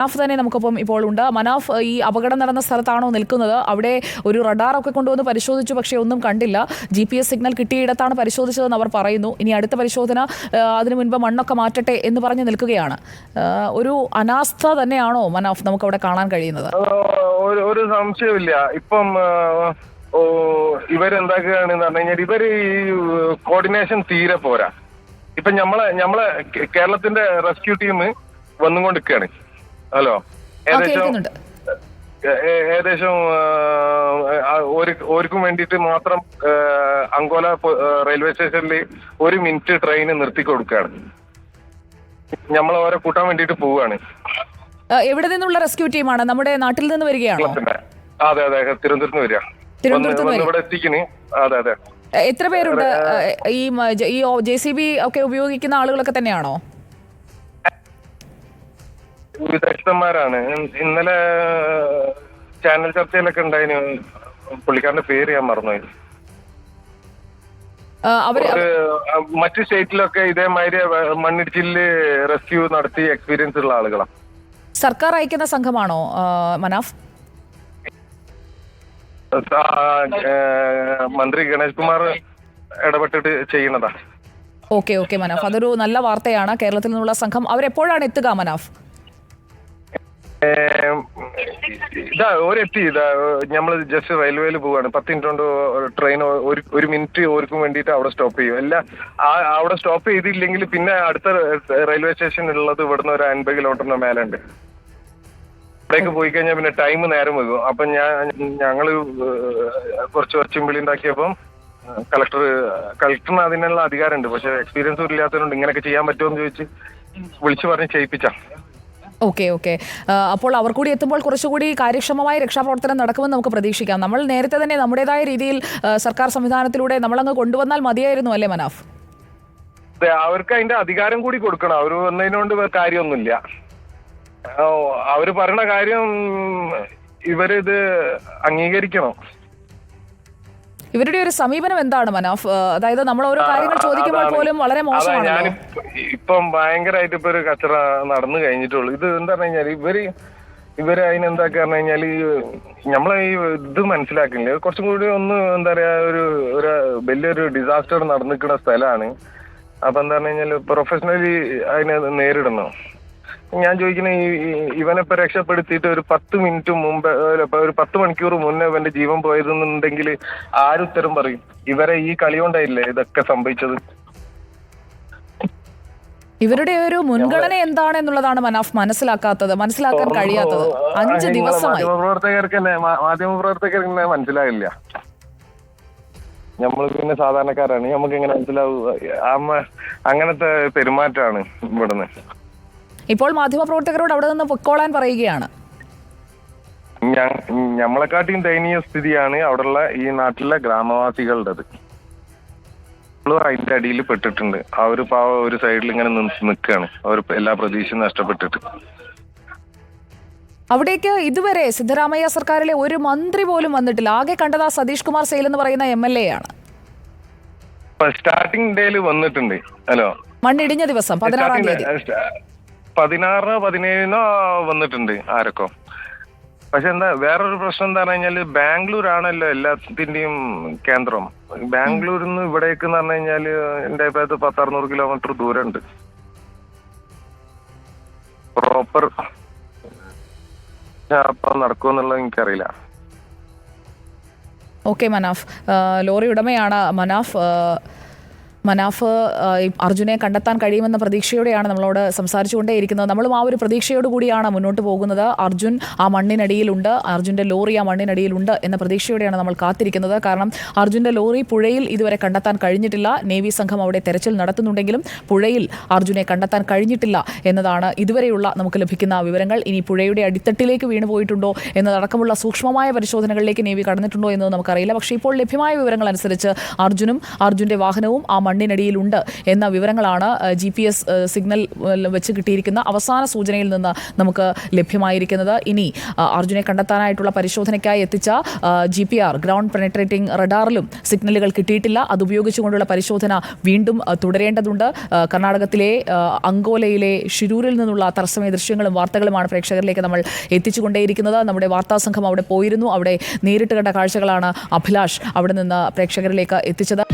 മനാഫ് തന്നെ നമുക്കിപ്പം ഇപ്പോൾ ഉണ്ട്. മനാഫ് ഈ അപകടം നടന്ന സ്ഥലത്താണോ നിൽക്കുന്നത്? അവിടെ ഒരു റഡാറൊക്കെ കൊണ്ടുവന്ന് പരിശോധിച്ചു പക്ഷേ ഒന്നും കണ്ടില്ല. ജി പി എസ് സിഗ്നൽ കിട്ടിയിടത്താണ് പരിശോധിച്ചതെന്ന് അവർ പറയുന്നു. ഇനി അടുത്ത പരിശോധന അതിനു മുൻപ് മണ്ണൊക്കെ മാറ്റട്ടെ എന്ന് പറഞ്ഞ് നിൽക്കുകയാണ്. ഒരു അനാസ്ഥ തന്നെയാണോ മനാഫ് നമുക്ക് അവിടെ കാണാൻ കഴിയുന്നത്? ഒരു സംശയമില്ല ഇപ്പം ഇവരെന്താക്കുകയാണെന്ന് പറഞ്ഞു കഴിഞ്ഞാൽ ഇവർ ഈ കോർഡിനേഷൻ തീരെ പോരാ. ഇപ്പൊ ഞമ്മളെ ഞമ്മളെ കേരളത്തിന്റെ റെസ്ക്യൂ ടീം വന്നുകൊണ്ടിരിക്കുകയാണ്. ഹലോ. ഏകദേശം കേൾക്കുന്നുണ്ട്. ഏ- ഏ- ഏകദേശം ഒരു ഓർക്കും വേണ്ടിയിട്ട് മാത്രം അങ്കോല റെയിൽവേ സ്റ്റേഷനിൽ ഒരു മിനിറ്റ് ട്രെയിൻ നിർത്തി കൊടുക്കുകയാണ് നമ്മൾ അവരെ കൂട്ടാൻ വേണ്ടിട്ട് പോവുകയാണ് എവിടെ നിന്നുള്ള റെസ്ക്യൂ ടീമാണ്? നമ്മുടെ നാട്ടിൽ നിന്ന് വരികയാണോ? അതെ അതെ തിരുവനന്തപുരത്ത് വരിക. തിരുവനന്തപുരത്ത് വന്ന് നിന്ന് വരിക. ഇവിടെ എത്തിക്കണ്. അതെ അതെ. എത്ര പേരുണ്ട്? ഈ ഈ ജെ സി ബി ഒക്കെ ഉപയോഗിക്കുന്ന ആളുകളൊക്കെ തന്നെയാണോ? വിദഗ്ധന്മാരാണ് ഇന്നലെ ചാനൽ ചർച്ചയിലൊക്കെ ഉണ്ടായിരുന്നു പുള്ളിക്കാരന്റെ പേര് ഞാൻ മറന്നുപോയി. മറ്റു സ്റ്റേറ്റിലൊക്കെ ഇതേമാതിരി മണ്ണിടിച്ചിൽ റെസ്ക്യൂ നടത്തി എക്സ്പീരിയൻസ് ഉള്ള ആളുകളാണ് സർക്കാർ അയക്കുന്ന സംഘമാണോ മനാഫ്? മന്ത്രി ഗണേഷ് കുമാർ ഇടപെട്ടിട്ട് ചെയ്യുന്നതാ. Okay okay Manaf. അതൊരു നല്ല വാർത്തയാണ് കേരളത്തിൽ നിന്നുള്ള സംഘം. അവരെപ്പോഴാണ് എത്തുക മനാഫ്? ഇതാ ഒരെത്തി ഇതാ നമ്മൾ ജസ്റ്റ് റെയിൽവേയിൽ പോവാണ്. പത്ത് മിനിറ്റ് കൊണ്ട് ട്രെയിൻ ഒരു ഒരു മിനിറ്റ് ഓർക്കും വേണ്ടിയിട്ട് അവിടെ സ്റ്റോപ്പ് ചെയ്യും. അല്ല ആ- അവിടെ സ്റ്റോപ്പ് ചെയ്തില്ലെങ്കിൽ പിന്നെ അടുത്ത റെയിൽവേ സ്റ്റേഷൻ ഉള്ളത് ഇവിടുന്ന് ഒരു അൻപത് കിലോമീറ്ററിന് മേലുണ്ട്. അവിടേക്ക് പോയി കഴിഞ്ഞാൽ പിന്നെ ടൈം നേരം വരും അപ്പൊ ഞാൻ ഞങ്ങൾ കുറച്ച് ഒച്ചമ്പിളി ഉണ്ടാക്കിയപ്പം കളക്ടർ കളക്ടറിന് അതിനുള്ള അധികാരമുണ്ട്. പക്ഷെ എക്സ്പീരിയൻസ് ഇല്ലാത്തതുകൊണ്ട് ഇങ്ങനെയൊക്കെ ചെയ്യാൻ പറ്റുമോ എന്ന് ചോദിച്ച് വിളിച്ചു പറഞ്ഞ് ചെയ്യിപ്പിച്ചാ. Okay okay. അപ്പോൾ അവർ കൂടി എത്തുമ്പോൾ കുറച്ചുകൂടി കാര്യക്ഷമമായ രക്ഷാപ്രവർത്തനം നടക്കുമെന്ന് നമുക്ക് പ്രതീക്ഷിക്കാം. നമ്മൾ നേരത്തെ തന്നെ നമ്മുടേതായ രീതിയിൽ സർക്കാർ സംവിധാനത്തിലൂടെ നമ്മളങ്ങ് കൊണ്ടുവന്നാൽ മതിയായിരുന്നു അല്ലേ മനാഫ്? അതെ, അവർക്ക് അതിന്റെ അധികാരം കൂടി കൊടുക്കണം. അവർ വന്നതിനോണ്ട് കാര്യമൊന്നുമില്ല. അവർ പറയണ കാര്യം ഇവരിത് അംഗീകരിക്കണം. ഇവരുടെ ഒരു സമീപനം എന്താണ് മനാഫ്? അതായത് നമ്മൾ ഓരോ കാര്യങ്ങൾ ചോദിക്കുമ്പോൾ പോലും വളരെ മോശമാണ് ഞാൻ ഇപ്പം ഭയങ്കരമായിട്ട് ഇപ്പൊ ഒരു കച്ചറ നടന്നു കഴിഞ്ഞിട്ടുള്ളൂ. ഇത് എന്താ പറഞ്ഞു കഴിഞ്ഞാൽ ഇവർ ഇവർ അതിനെന്താ പറഞ്ഞു കഴിഞ്ഞാൽ ഈ നമ്മളെ ഈ ഇത് മനസ്സിലാക്കില്ല? കുറച്ചും കൂടി ഒന്ന് എന്താ പറയാ ഒരു ഒരു വലിയൊരു ഡിസാസ്റ്റർ നടന്നിക്കുന്ന സ്ഥലമാണ് അപ്പൊ എന്താ പറഞ്ഞു കഴിഞ്ഞാൽ പ്രൊഫഷണലി അതിനെ നേരിടണം ഞാൻ ചോദിക്കുന്ന ഈ ഇവനെ ഇപ്പൊ രക്ഷപ്പെടുത്തിയിട്ട് ഒരു പത്ത് മിനിറ്റ് മുമ്പ് ഒരു പത്ത് മണിക്കൂർ മുന്നേ ഇവന്റെ ജീവൻ പോയതെന്നുണ്ടെങ്കിൽ ആരുത്തരം പറയും? ഇവരെ ഈ കളി കൊണ്ടായില്ലേ ഇതൊക്കെ സംഭവിച്ചത്? ഇവരുടെ ഒരു മുൻഗണന എന്താണ് എന്നുള്ളതാണ് മനാഫ് മനസ്സിലാക്കാത്തത് മനസ്സിലാക്കാൻ കഴിയാത്തത്. അഞ്ച് ദിവസം ദിവസമായി. മാധ്യമപ്രവർത്തകർക്ക് മാധ്യമപ്രവർത്തകർക്ക് മനസ്സിലാകില്ല നമ്മൾ പിന്നെ സാധാരണക്കാരാണ്. നമുക്ക് എങ്ങനെ മനസ്സിലാവുക അങ്ങനത്തെ പെരുമാറ്റമാണ് ഇവിടുന്ന്. ഇപ്പോൾ മാധ്യമപ്രവർത്തകരോട് അവിടെ നിന്ന് പൊക്കോളാൻ പറയുകയാണ്. ഞമ്മളെക്കാട്ടിയും ദയനീയ സ്ഥിതിയാണ് അവിടെയുള്ള ഈ നാട്ടിലെ ഗ്രാമവാസികളുടേത്. അതിന്റെ അടിയിൽ പെട്ടിട്ടുണ്ട്. അവർ പാവ ഒരു സൈഡിൽ ഇങ്ങനെ നിൽക്കുകയാണ്. അവർ എല്ലാ പ്രതീക്ഷയും നഷ്ടപ്പെട്ടിട്ട്. അവിടേക്ക് ഇതുവരെ സിദ്ധരാമയ്യ സർക്കാരിലെ ഒരു മന്ത്രി പോലും വന്നിട്ടില്ല. ആകെ കണ്ടത് ആ സതീഷ് കുമാർ സെയിൽ എന്ന് പറയുന്ന എം എൽ എ ആണ്. സ്റ്റാർട്ടിംഗ് ഡേയിൽ വന്നിട്ടുണ്ട്. ഹലോ? മണ്ണിടിഞ്ഞ ദിവസം പതിനാറാം തീയതി. പതിനാറിനോ പതിനേഴിനോ വന്നിട്ടുണ്ട് ആരൊക്കെ. പക്ഷെ എന്താ വേറൊരു പ്രശ്നം എന്താ കഴിഞ്ഞാൽ ബാംഗ്ലൂർ ആണല്ലോ എല്ലാത്തിന്റെയും കേന്ദ്രം. ബാംഗ്ലൂരിൽ നിന്ന് ഇവിടേക്ക് എന്ന് പറഞ്ഞു കഴിഞ്ഞാൽ എന്റെ അഭിപ്രായത്തിൽ പത്തറുന്നൂറ് കിലോമീറ്റർ ദൂരമുണ്ട്. പ്രോപ്പർ അപ്പം നടക്കുമെന്നുള്ളത് എനിക്കറിയില്ല. ഓക്കെ മനാഫ്. ലോറി ഉടമയാണ് മനാഫ്. മനാഫ് അർജുനെ കണ്ടെത്താൻ കഴിയുമെന്ന പ്രതീക്ഷയോടെയാണ് നമ്മളോട് സംസാരിച്ചുകൊണ്ടേയിരിക്കുന്നത്. നമ്മളും ആ ഒരു പ്രതീക്ഷയോട് കൂടിയാണ് മുന്നോട്ട് പോകുന്നത്. അർജുൻ ആ മണ്ണിനടിയിലുണ്ട്. അർജുന്റെ ലോറി ആ മണ്ണിനടിയിലുണ്ട് എന്ന പ്രതീക്ഷയോടെയാണ് നമ്മൾ കാത്തിരിക്കുന്നത്. കാരണം അർജുന്റെ ലോറി പുഴയിൽ ഇതുവരെ കണ്ടെത്താൻ കഴിഞ്ഞിട്ടില്ല. നേവി സംഘം അവിടെ തെരച്ചിൽ നടത്തുന്നുണ്ടെങ്കിലും പുഴയിൽ അർജുനെ കണ്ടെത്താൻ കഴിഞ്ഞിട്ടില്ല എന്നതാണ് ഇതുവരെയുള്ള നമുക്ക് ലഭിക്കുന്ന വിവരങ്ങൾ. ഇനി പുഴയുടെ അടിത്തട്ടിലേക്ക് വീണുപോയിട്ടുണ്ടോ എന്നതടക്കമുള്ള സൂക്ഷ്മമായ പരിശോധനകളിലേക്ക് നേവി കടന്നിട്ടുണ്ടോ എന്നത് നമുക്കറിയില്ല. പക്ഷേ ഇപ്പോൾ ലഭ്യമായ വിവരങ്ങൾ അനുസരിച്ച് അർജുനും അർജുന്റെ വാഹനവും ആ മണ്ണിനടിയിലുണ്ട് എന്ന വിവരങ്ങളാണ് ജി പി എസ് സിഗ്നൽ വെച്ച് കിട്ടിയിരിക്കുന്ന അവസാന സൂചനയിൽ നിന്ന് നമുക്ക് ലഭ്യമായിരിക്കുന്നത്. ഇനി അർജുനെ കണ്ടെത്താനായിട്ടുള്ള പരിശോധനയ്ക്കായി എത്തിച്ച G P R ground penetrating റഡാറിലും സിഗ്നലുകൾ കിട്ടിയിട്ടില്ല. അതുപയോഗിച്ചുകൊണ്ടുള്ള പരിശോധന വീണ്ടും തുടരേണ്ടതുണ്ട്. കർണാടകത്തിലെ അങ്കോലയിലെ ഷിരൂരിൽ നിന്നുള്ള തത്സമയ ദൃശ്യങ്ങളും വാർത്തകളുമാണ് പ്രേക്ഷകരിലേക്ക് നമ്മൾ എത്തിച്ചുകൊണ്ടേയിരിക്കുന്നത്. നമ്മുടെ വാർത്താ സംഘം അവിടെ പോയിരുന്നു. അവിടെ നേരിട്ട് കണ്ട കാഴ്ചകളാണ് അഭിലാഷ് അവിടെ നിന്ന് പ്രേക്ഷകരിലേക്ക് എത്തിച്ചത്.